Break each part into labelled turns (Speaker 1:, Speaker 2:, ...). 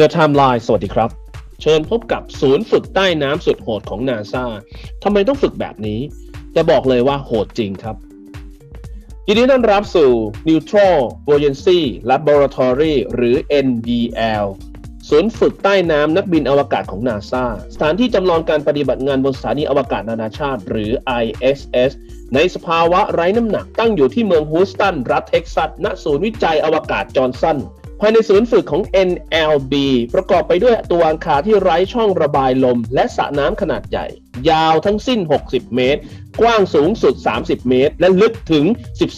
Speaker 1: The Timeline สวัสดีครับ เชิญพบกับศูนย์ฝึกใต้น้ำสุดโหดของนาซาทำไมต้องฝึกแบบนี้แต่บอกเลยว่าโหดจริงครับ ยินดีต้อนรับสู่ Neutral Buoyancy Laboratory หรือ NBL ศูนย์ฝึกใต้น้ำนักบินอวกาศของนาซาสถานที่จำลองการปฏิบัติงานบนสถานีอวกาศนานาชาติ หรือ ISS ในสภาวะไร้น้ำหนักตั้งอยู่ที่เมืองฮูสตัน รัฐเท็กซัส ณ ศูนย์วิจัยอวกาศจอห์นสันายในศูนย์ฝึกของ NLB ประกอบไปด้วยตัวอังคารที่ไร้ช่องระบายลม และสระน้ำขนาดใหญ่ ยาวทั้งสิ้น 60 เมตร กว้างสูงสุด 30 เมตร และลึกถึง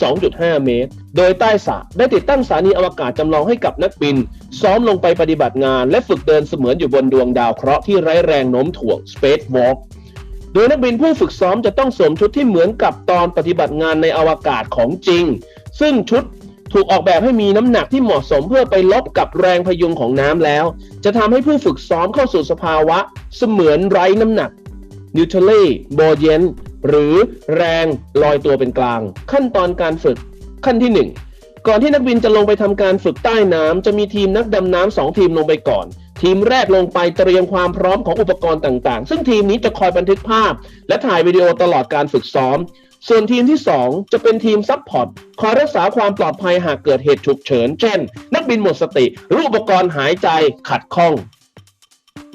Speaker 1: 12.5 เมตร โดยใต้สระได้ติดตั้งสถานีอวกาศจำลองให้กับนักบิน ซ้อมลงไปปฏิบัติงาน และฝึกเดินเสมือนอยู่บนดวงดาวเคราะห์ที่ไร้แรงโน้มถ่วง Space Walk โดยนักบินผู้ฝึกซ้อมจะต้องสวมชุดที่เหมือนกับตอนปฏิบัติงานในอวกาศของจริง ซึ่งชุด ถูกออกแบบให้มีน้ำหนักที่เหมาะสมเพื่อไปลบกับแรงพยุงของน้ำแล้ว จะทำให้ผู้ฝึกซ้อมเข้าสู่สภาวะเสมือนไร้น้ำหนัก neutrally buoyant หรือแรงลอยตัวเป็นกลาง ขั้นตอนการฝึกขั้นที่ 1 ก่อนที่นักบินจะลงไปทำการฝึกใต้น้ำจะมีทีมนักดำน้ำสองทีมลงไปก่อน ทีมแรกลงไปเตรียมความพร้อมของอุปกรณ์ต่างๆ ซึ่งทีมนี้จะคอยบันทึกภาพ และถ่ายวิดีโอตลอดการฝึกซ้อม ส่วนทีมที่ 2 จะเป็นทีมซัพพอร์ตคอยรักษาความปลอดภัยหากเกิดเหตุฉุกเฉิน เช่น นักบินหมดสติหรืออุปกรณ์หายใจขัดข้อง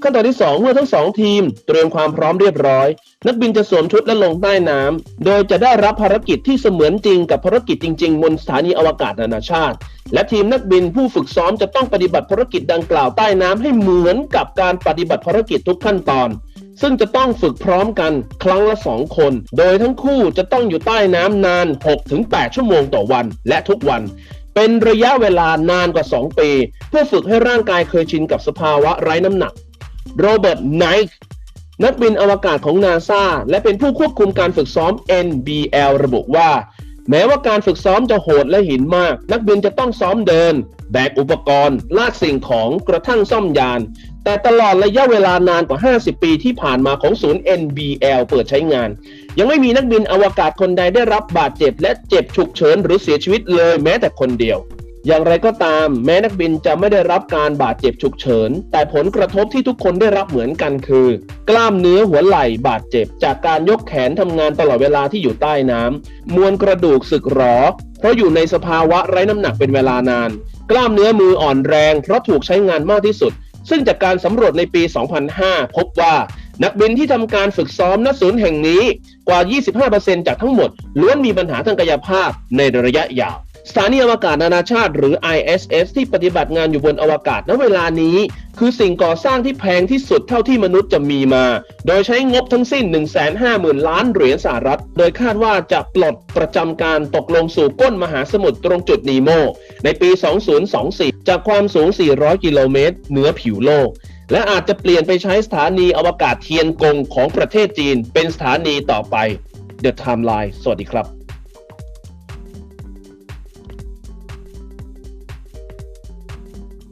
Speaker 1: ขั้นตอนที่ 2 เมื่อทั้งสองทีมเตรียมความพร้อมเรียบร้อย นักบินจะสวมชุดและลงใต้น้ำโดยจะได้รับภารกิจที่เสมือนจริงกับภารกิจจริง ๆ บนสถานีอวกาศนานาชาติ และทีมนักบินผู้ฝึกซ้อมจะต้องปฏิบัติภารกิจดังกล่าวใต้น้ำให้เหมือนกับการปฏิบัติภารกิจทุกขั้นตอน ซึ่งจะต้องฝึกพร้อมกันครั้งละ 2 คน โดยทั้งคู่จะต้องอยู่ใต้น้ำนาน 6-8 ชั่วโมงต่อวัน และทุกวัน เป็นระยะเวลานานกว่า 2 ปี เพื่อฝึกให้ร่างกายเคยชินกับสภาวะไร้น้ำหนัก โรเบิร์ตไนท์นักบินอวกาศของนาซาและเป็นผู้ควบคุมการฝึกซ้อม NBL ระบุว่า แม้ว่าการฝึกซ้อมจะโหดและหินมาก นักบินจะต้องซ้อมเดิน แบกอุปกรณ์ ลากสิ่งของกระทั่งซ่อมยาน แต่ตลอดระยะเวลานานกว่า 50 ปีที่ผ่านมาของศูนย์ NBL เปิดใช้งาน ยังไม่มีนักบินอวกาศคนใดได้รับบาดเจ็บ และเจ็บฉุกเฉินหรือเสียชีวิตเลยแม้แต่คนเดียว อย่างไรก็ตาม แม้นักบินจะไม่ได้รับการบาดเจ็บฉุกเฉิน แต่ผลกระทบที่ทุกคนได้รับเหมือนกันคือ กล้ามเนื้อหัวไหล่บาดเจ็บ จากการยกแขนทำงานตลอดเวลาที่อยู่ใต้น้ำมวลกระดูกสึกหรอ เพราะอยู่ในสภาวะไร้น้ำหนักเป็นเวลานาน กล้ามเนื้อมืออ่อนแรง เพราะถูกใช้งานมากที่สุด ซึ่งจากการสำรวจในปี 2005 พบว่านักบินที่ทำการฝึกซ้อมณศูนย์แห่งนี้กว่า 25%จากทั้งหมด ล้วนมีปัญหาทางกายภาพในระยะยาว สถานีอวกาศนานาชาติหรือ ISS ที่ปฏิบัติงานอยู่บนอวกาศณเวลานี้ คือสิ่งก่อสร้างที่แพงที่สุดเท่าที่มนุษย์จะมีมา โดยใช้งบทั้งสิ้น 150,000 ล้านเหรียญสหรัฐ โดยคาดว่าจะปลดประจำการตกลงสู่ก้นมหาสมุทรตรงจุดนีโม ในปี 2024 จากความสูง 400 กิโลเมตรเหนือผิวโลก และอาจจะเปลี่ยนไปใช้สถานีอวกาศเทียนกงของประเทศจีน เป็นสถานีต่อไป The Timeline สวัสดีครับ